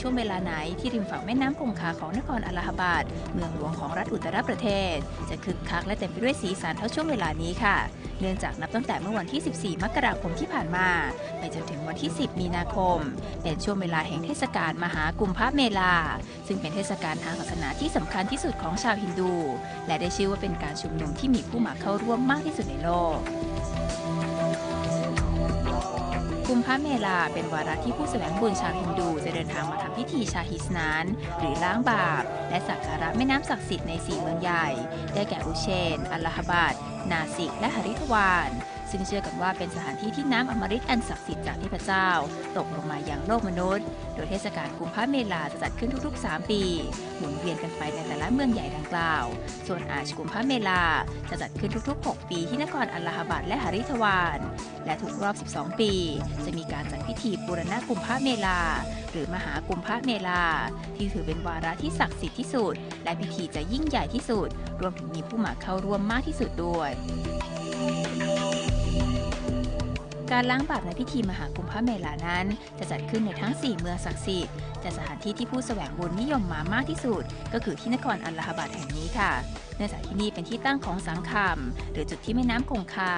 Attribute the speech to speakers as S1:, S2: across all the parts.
S1: ช่วงเวลาไหนที่ริมฝั่งแม่น้ำคงคาของนครอัลลาฮบาดเมืองหลวงของรัฐอุตตรประเทศ จะคึกคักและเต็มไปด้วยสีสันเท่าช่วงเวลานี้ค่ะ เนื่องจากนับตั้งแต่เมื่อวันที่ 14 มกราคมที่ผ่านมา ไปจนถึงวันที่ 10 มีนาคม เป็นช่วงเวลาแห่งเทศกาลมหากุมภเมลา ซึ่งเป็นเทศกาลทางศาสนาที่สำคัญที่สุดของชาวฮินดู และได้ชื่อว่าเป็นการชุมนุมที่มีผู้มาเข้าร่วมมากที่สุดในโลก มพระเมลาเป็นวาระที่ผู้แสวงบุญชาวฮินดูจะเดินทางมาทำพิธีชาฮิสนาน หรือล้างบาป และสักการะแม่น้ำศักดิ์สิทธิ์ในสี่เมืองใหญ่ ได้แก่อุเชน อัลลาฮบาดนาสิก และหริทวาน ซึ่งเชื่อกันว่าเป็นสถานที่ที่น้ำอมฤตอันศักดิ์สิทธิ์จากเทพเจ้า ตกลงมาอยังโลกมนุษย์ โดยเทศกาลกุมภาเมลาจะจัดขึ้นทุก ๆ 3 ปี หมุนเวียนกันไปในแต่ละเมืองใหญ่ดังกล่าว ส่วนอาชกุมภาเมลาจะจัดขึ้นทุก ๆ 6 ปีที่นครอัลลาฮบาดและหริทวาน และทุกรอบ 12 ปี จะมีการจัดพิธีบูรณะกุมภาเมลา รือมหากุมภเมลา ที่ถือเป็นวาระที่ศักดิ์สิทธิ์ที่สุด และพิธีจะยิ่งใหญ่ที่สุด รวมถึงมีผู้มาเข้าร่วมมากที่สุดด้วย การล้างบาปในพิธีมหากุมภเมลานั้น จะจัดขึ้นในทั้ง 4 เมืองศักดิ์สิทธิ์แต่สถานที่ที่ผู้แสวงบุญนิยมมามากที่สุด ก็คือที่นครอัลลาฮบาดแห่งนี้ค่ะ เนื่องจากที่นี่เป็นที่ตั้งของสังคมหรือจุดที่แม่น้ำคงคา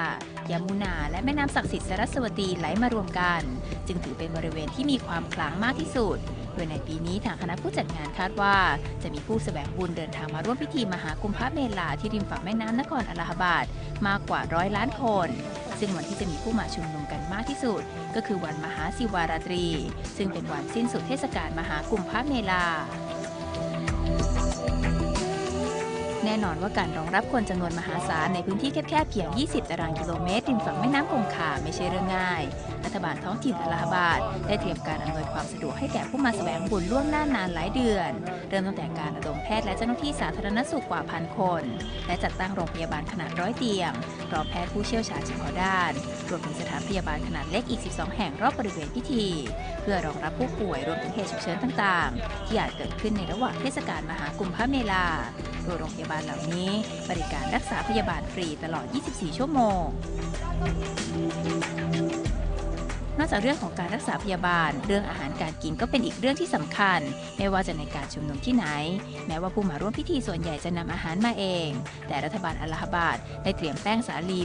S1: ยามุนา และแม่น้ำศักดิ์สิทธิ์สรัสวตีไหลมารวมกัน จึงถือเป็นบริเวณที่มีความขลังมากที่สุดโดยในปีนี้ทางคณะผู้จัดงานคาดว่า จะมีผู้แสวงบุญเดินทางมาร่วมพิธีมหากุมภเมลาที่ริมฝั่งแม่น้ำนครอัลลาฮบาดมากกว่าร้อยล้านคน ซึ่งวันที่จะมีผู้มาชุมนุมกันมากที่สุด ก็คือวันมหาศิวาราตรี ซึ่งเป็นวันสิ้นสุดเทศกาลมหากุมภเมลา แน่นอนว่าการรองรับคนจำนวนมหาศาลในพื้นที่แคบๆเพียง 20 ตารางกิโลเมตรริมฝั่งแม่น้ำคงคาไม่ใช่เรื่องง่าย รัฐบาลท้องถิ่นอัลาฮบาดได้เตรียมการอำนวยความสะดวกให้แก่ผู้มาแสวงบุญล่วงหน้านานหลายเดือน เริ่มตั้งแต่การระดมแพทย์และเจ้าหน้าที่สาธารณสุขกว่าพันคน และจัดตั้งโรงพยาบาลขนาดร้อยเตียงรอแพทย์ผู้เชี่ยวชาญเฉพาะด้าน รวมถึงสถานพยาบาลขนาดเล็กอีก 12 แห่งรอบบริเวณพิธี เพื่อรองรับผู้ป่วยรวมถึงเหตุฉุกเฉินต่างๆ ที่อาจเกิดขึ้นในระหว่างเทศกาลมหากุมภเมลา ดยโรงพยาบาลเหล่านี้ บริการรักษาพยาบาลฟรีตลอด 24 ชั่วโมง นอกจากเรื่องของการรักษาพยาบาล เรื่องอาหารการกินก็เป็นอีกเรื่องที่สำคัญ ไม่ว่าจะในการชุมนุมที่ไหน แม้ว่าผู้มาร่วมพิธีส่วนใหญ่จะนำอาหารมาเอง แต่รัฐบาลอัลลาฮบาดได้เตรียมแป้งสาลี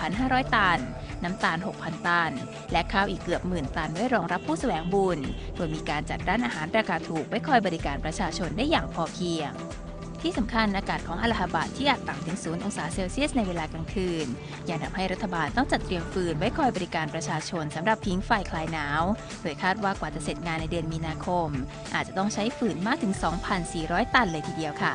S1: 16,500 ตัน น้ำตาล 6,000 ตัน และข้าวอีกเกือบหมื่นตันไว้รองรับผู้แสวงบุญ โดยมีการจัดร้านอาหารราคาถูกไว้คอยบริการประชาชนได้อย่างพอเพียง ที่สำคัญอากาศของอัลาฮบาดที่อาจต่ำถึง 0 องศาเซลเซียสในเวลากลางคืนยังทำให้รัฐบาลต้องจัดเตรียมฟืนไว้คอยบริการประชาชนสำหรับพิงไฟคลายหนาว โดยคาดว่ากว่าจะเสร็จงานในเดือนมีนาคม อาจจะต้องใช้ฟืนมากถึง 2,400 ตันเลยทีเดียวค่ะ